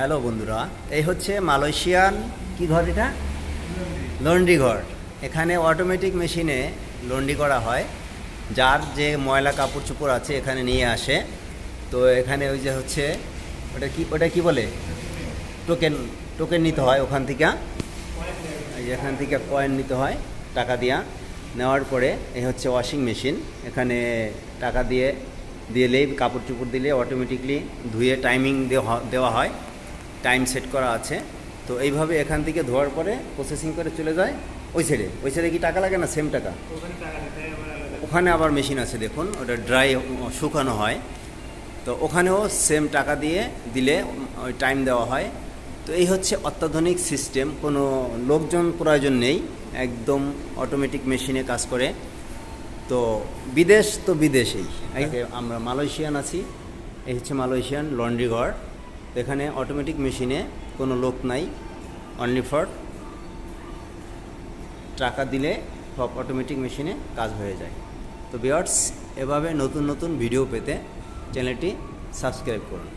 Hello বন্ধুরা, এই হচ্ছে মালয়েশিয়ান কি ঘর এটা? লন্ড্রি ঘর। এখানে অটোমেটিক মেশিনে লন্ড্রি করা হয়। যার যে ময়লা কাপড় চোপড় আছে এখানে নিয়ে আসে। তো এখানে ওই যে হচ্ছে, ওটা কি ওটা কি বলে? টোকেন টোকেন নিতে হয় ওখান থেকে। এখান থেকে কয়েন নিতে হয় টাকা দিয়া। নেওয়ার পরে এই হচ্ছে ওয়াশিং মেশিন এখানে টাকা দিয়ে, দিলেই, কাপড় চোপড় দিলে অটোমেটিকলি ধুয়ে টাইমিং দেওয়া হয়। টাইম সেট করা আছে। তো এইভাবে এখান থেকে ধোয়ার পরে প্রসেসিং করে চলে যায় ওই সাইডে ওই সাইডে কি টাকা লাগে না? সেম টাকা। ওখানে আবার মেশিন আছে, দেখুন। ওটা ড্রাই শুকানো হয়। তো ওখানেও সেম টাকা দিয়ে দিলে ওই টাইম দেওয়া হয়। তো এই হচ্ছে অত্যাধুনিক সিস্টেম কোনো লোকজন প্রয়োজন নেই। একদম অটোমেটিক মেশিনে কাজ করে। তো বিদেশ তো বিদেশেই। আমরা মালয়েশিয়ান আছি। এই হচ্ছে মালয়েশিয়ান লন্ড্রি ঘর। এখানে অটোমেটিক মেশিনে কোনো লোক নাই অনলি ফর টাকা দিলে সব অটোমেটিক মেশিনে কাজ হয়ে যায়। তো বিয়ার্স এভাবে নতুন নতুন ভিডিও পেতে চ্যানেলটি সাবস্ক্রাইব করুন।